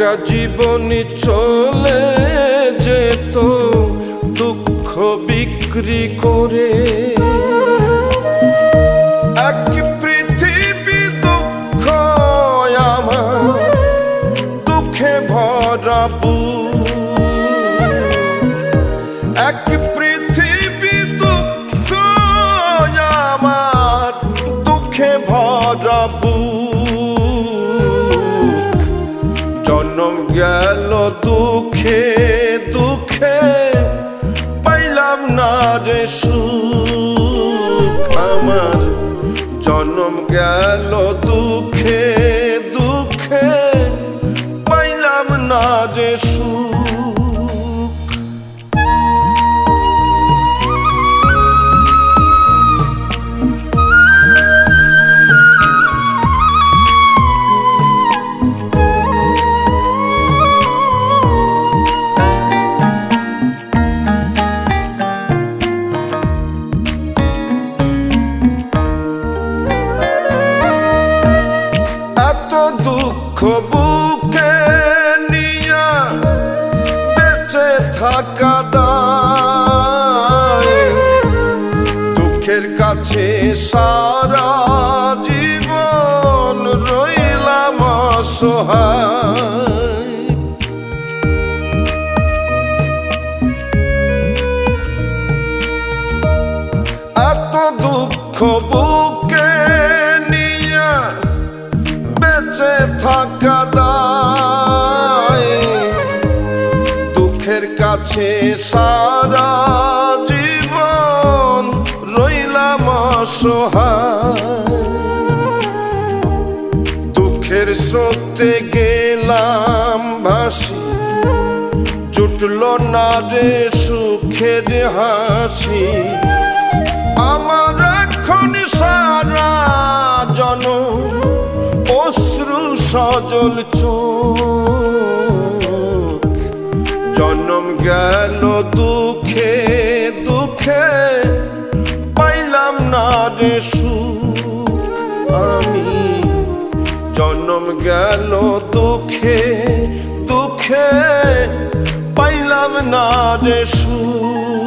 একটা জীবনী চলে যেত দুঃখ বিক্রি করে। এক পৃথিবী দুঃখ এক পৃথিবী দুঃখ দুঃখে দুঃখে পাইলাম না রে সুখ আমার। জন্ম গেল দুঃখে দুঃখে পাইলাম না রে সুখ। দায় দুঃখের কাছে সারা জীবন রইলাম অসহায়। এত দুঃখ দুঃখের কাছে সারা জীবন রইলাম অসহায়। দুঃখের স্রোতে গেলাম ভাসি, জুটল না রে সুখের হাসি। আমার এখন সারা জন অশ্রু সজল চোখ জন্ম গেল দুঃখে দুঃখে। পাইলাম না রে আমি। জনম গেল দুঃখে দুঃখে। পাইলাম না রে সুখ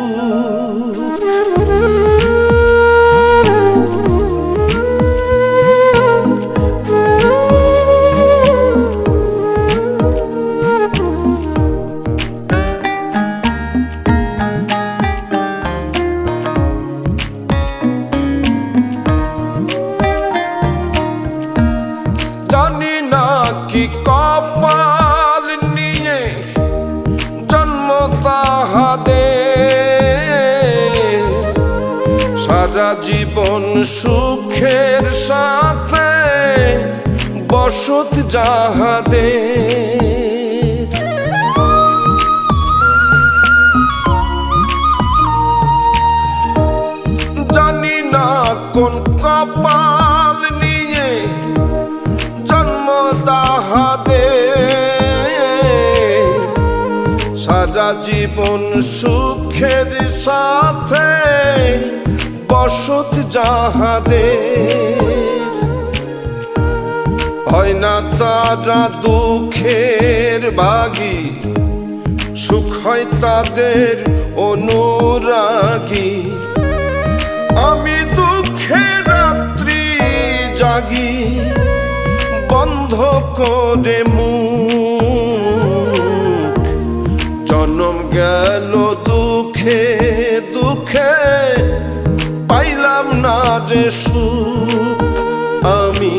সারা জীবন সুখের সাথে বসত যাহাদে জানি না কোন কপাল জীবন সুখের সাথে বসত যাহাদে হয় না তারা দুঃখের বাগি সুখ হয় তাদের অনুরাগী। সুখ আমি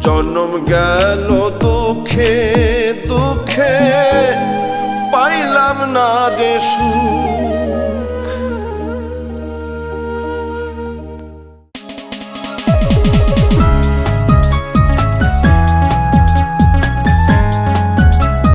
জন্ম গেল দুঃখে দুঃখে পাইলাম না দেশু